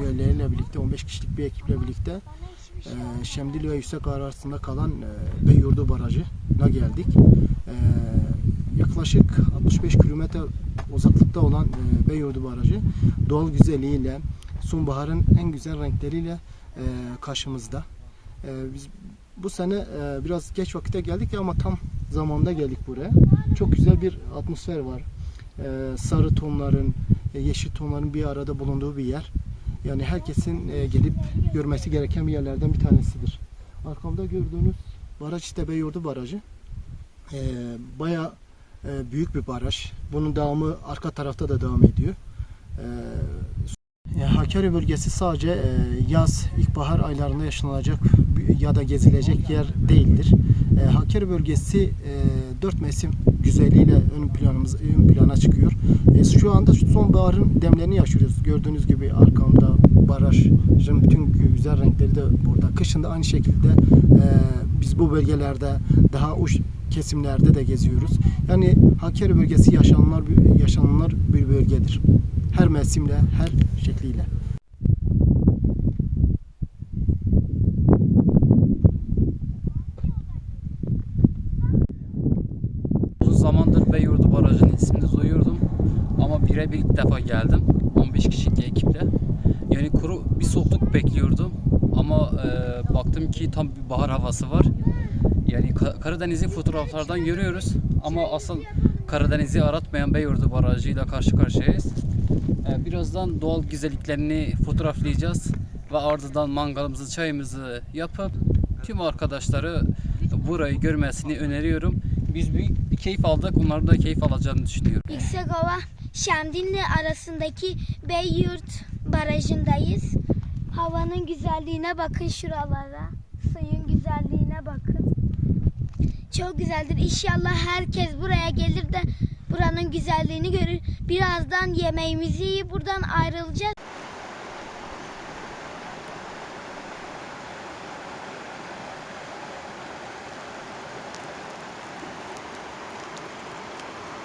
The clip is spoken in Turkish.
üyeleriyle birlikte 15 kişilik bir ekiple birlikte e, Şemdil ve Yüksek arasında kalan e, Beyyurdu Barajı'na geldik. E, yaklaşık 65 kilometre uzaklıkta olan e, Beyyurdu Barajı doğal güzelliğiyle, sonbaharın en güzel renkleriyle e, karşımızda. E, biz bu sene e, biraz geç vakitte geldik ama tam zamanda geldik buraya. Çok güzel bir atmosfer var. E, sarı tonların, e, yeşil tonların bir arada bulunduğu bir yer. Yani herkesin e, gelip görmesi gereken bir yerlerden bir tanesidir. Arkamda gördüğünüz baraj işte Beyyurdu Barajı. E, Baya büyük bir baraj. Bunun devamı arka tarafta da devam ediyor. E, Hakkari bölgesi sadece e, yaz, ilkbahar aylarında yaşanılacak ya da gezilecek yer değildir. E, Hakkari bölgesi e, dört mevsim güzelliğiyle ön planımız ön plana çıkıyor. E, şu anda sonbaharın demlerini yaşıyoruz. Gördüğünüz gibi arkamda barajın bütün güzel renkleri de burada. Kışın da aynı şekilde e, biz bu bölgelerde daha uç kesimlerde de geziyoruz. Yani Hakkari bölgesi yaşanılan yaşanılan bir bölgedir. Her mevsimle, her şekliyle. Zamandır Beyyurdu Barajı'nın ismini duyuyordum. Ama birebir ilk defa geldim. 15 kişilik bir ekiple. Yani kuru bir soğukluk bekliyordum. Ama e, baktım ki tam bir bahar havası var. Yani Ka- Karadeniz'i fotoğraflardan görüyoruz. Ama asıl Karadeniz'i aratmayan Beyyurdu Barajı'yla karşı karşıyayız. E, birazdan doğal güzelliklerini fotoğraflayacağız. Ve ardından mangalımızı, çayımızı yapıp tüm arkadaşları burayı görmesini öneriyorum. Biz büyük bir keyif aldık. Onların da keyif alacağını düşünüyorum. Yüksekova Şemdinli arasındaki Beyyurt Barajı'ndayız. Havanın güzelliğine bakın şuralara. Suyun güzelliğine bakın. Çok güzeldir. İnşallah herkes buraya gelir de buranın güzelliğini görür. Birazdan yemeğimizi yiyip buradan ayrılacağız.